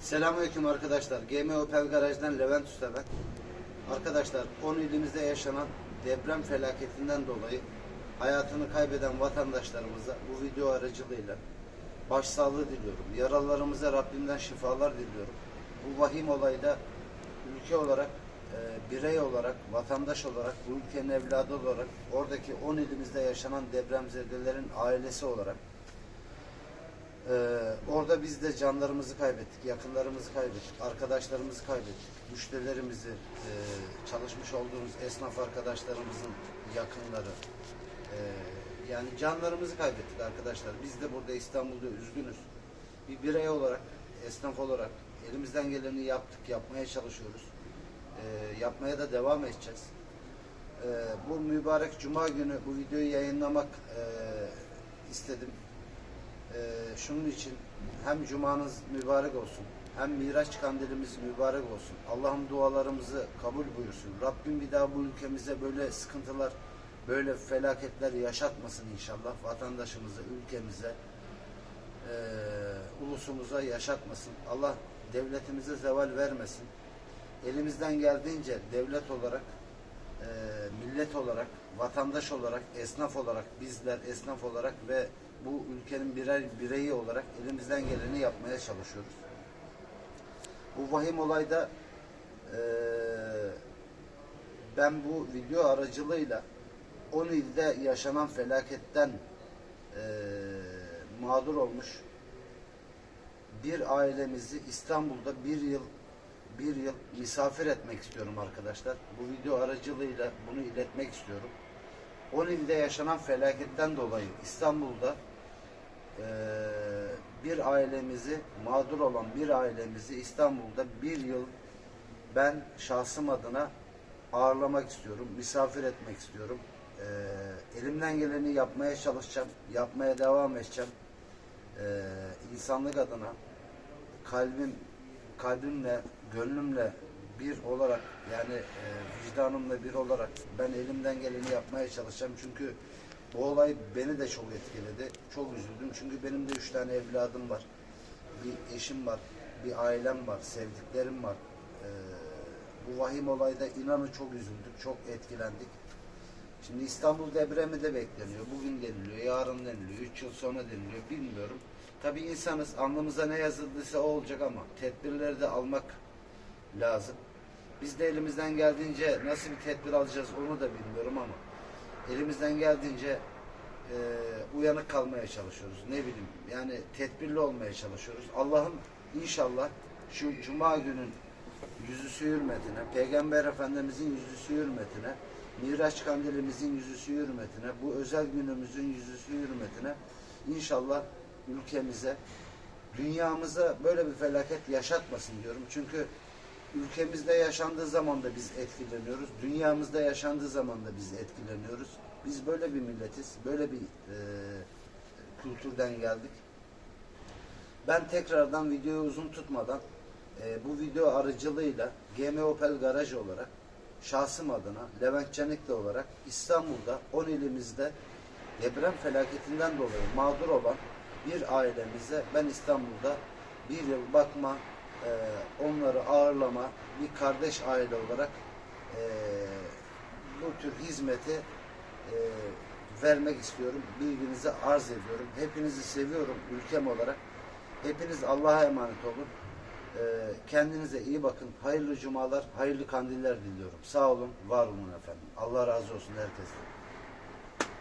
Selamünaleyküm arkadaşlar. GM Opel Garaj'dan Levent Usta ben. Arkadaşlar 10 ilimizde yaşanan deprem felaketinden dolayı hayatını kaybeden vatandaşlarımıza bu video aracılığıyla başsağlığı diliyorum. Yaralılarımıza Rabbimden şifalar diliyorum. Bu vahim olayda ülke olarak, e, birey olarak, vatandaş olarak, bu ülkenin evladı olarak, oradaki 10 ilimizde yaşanan depremzedelerin ailesi olarak ee, orada biz de canlarımızı kaybettik, yakınlarımızı kaybettik, arkadaşlarımızı kaybettik, müşterilerimizi, e, çalışmış olduğumuz esnaf arkadaşlarımızın yakınları, e, yani canlarımızı kaybettik arkadaşlar. Biz de burada İstanbul'da üzgünüz. Bir birey olarak, esnaf olarak elimizden geleni yaptık, yapmaya çalışıyoruz. E, yapmaya da devam edeceğiz. E, bu mübarek Cuma günü bu videoyu yayınlamak e, istedim. Ee, şunun için hem cumanız mübarek olsun hem Miraç kandilimiz mübarek olsun. Allah'ım dualarımızı kabul buyursun. Rabbim bir daha bu ülkemize böyle sıkıntılar, böyle felaketler yaşatmasın inşallah. Vatandaşımıza, ülkemize, ee, ulusumuza yaşatmasın. Allah devletimize zeval vermesin. Elimizden geldiğince devlet olarak, ee, millet olarak, vatandaş olarak, esnaf olarak, bizler esnaf olarak ve bu ülkenin birer bireyi olarak elimizden geleni yapmaya çalışıyoruz. Bu vahim olayda eee, ben bu video aracılığıyla 10 ilde yaşanan felaketten eee, mağdur olmuş bir ailemizi İstanbul'da bir yıl bir yıl misafir etmek istiyorum arkadaşlar. Bu video aracılığıyla bunu iletmek istiyorum. 10 ilde yaşanan felaketten dolayı İstanbul'da eee, bir ailemizi mağdur olan bir ailemizi İstanbul'da bir yıl ben şahsım adına ağırlamak istiyorum, misafir etmek istiyorum. Eee, elimden geleni yapmaya çalışacağım, yapmaya devam edeceğim. Eee insanlık adına kalbim kalbimle, gönlümle bir olarak yani e, vicdanımla bir olarak ben elimden geleni yapmaya çalışacağım. Çünkü bu olay beni de çok etkiledi. Çok üzüldüm. Çünkü benim de üç tane evladım var. Bir eşim var, bir ailem var, sevdiklerim var. E, bu vahim olayda inanın çok üzüldük, çok etkilendik. Şimdi İstanbul depremi de bekleniyor. Bugün deniliyor, yarın deniliyor, üç yıl sonra deniliyor. Bilmiyorum. Tabii insanız, alnımıza ne yazıldıysa o olacak ama tedbirleri de almak lazım. Biz de elimizden geldiğince nasıl bir tedbir alacağız onu da bilmiyorum ama elimizden geldiğince e, uyanık kalmaya çalışıyoruz. Ne bileyim yani tedbirli olmaya çalışıyoruz. Allah'ım inşallah şu cuma günün yüzüsü hürmetine, Peygamber Efendimizin yüzüsü hürmetine, Miraç kandilimizin yüzüsü hürmetine, bu özel günümüzün yüzüsü hürmetine inşallah ülkemize, dünyamıza böyle bir felaket yaşatmasın diyorum. Çünkü ülkemizde yaşandığı zaman da biz etkileniyoruz. Dünyamızda yaşandığı zaman da biz etkileniyoruz. Biz böyle bir milletiz. Böyle bir e, kültürden geldik. Ben tekrardan videoyu uzun tutmadan e, bu video aracılığıyla GM Opel Garaj olarak şahsım adına Levent Canikli olarak İstanbul'da 10 ilimizde deprem felaketinden dolayı mağdur olan bir ailemize ben İstanbul'da bir yıl bakma, e, onları ağırlama, bir kardeş aile olarak e, bu tür hizmeti e, vermek istiyorum. Bilginizi arz ediyorum. Hepinizi seviyorum ülkem olarak. Hepiniz Allah'a emanet olun. E, kendinize iyi bakın. Hayırlı cumalar, hayırlı kandiller diliyorum. Sağ olun, var olun efendim. Allah razı olsun herkesten.